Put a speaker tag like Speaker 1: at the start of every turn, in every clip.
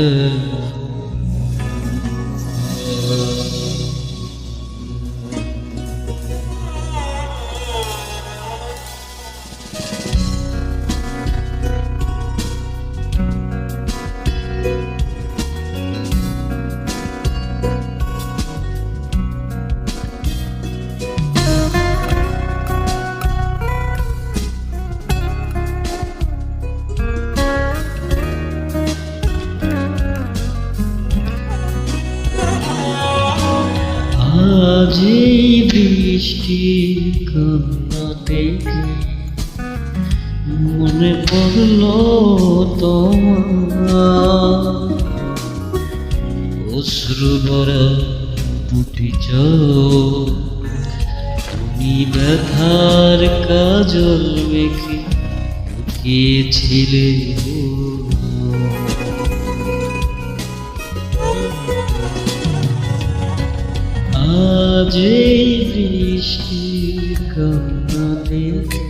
Speaker 1: Uh... এই বৃষ্টি কান্না থেকে মনে পড়ল তোমার। অশ্রু চোখ, তুমি ব্যথার কাজল মেখে লুকিয়েছিলে আজ এই বৃষ্টি কান্না দেখে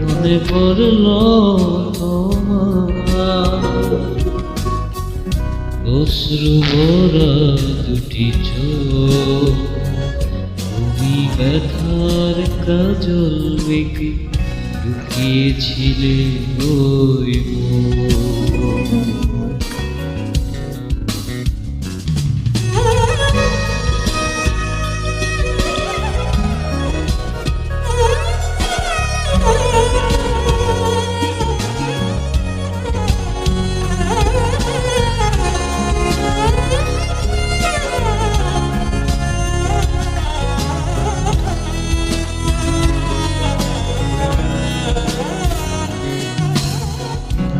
Speaker 1: মনে পড়ল অশ্রু ভরা দুটি চোখ তুমি ব্যথার কাজল মেঘে লুকিয়েছিলে ওই মন।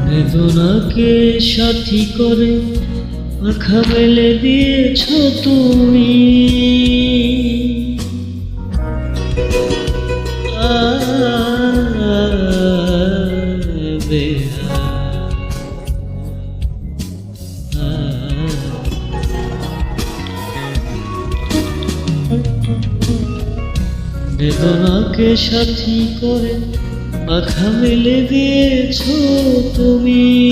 Speaker 1: বেদনাকে সাথী করে পাখা মেলে দিয়েছ তুমি। বেদনাকে সাথী করে পাখা মেলে দিয়েছ তুমি। me.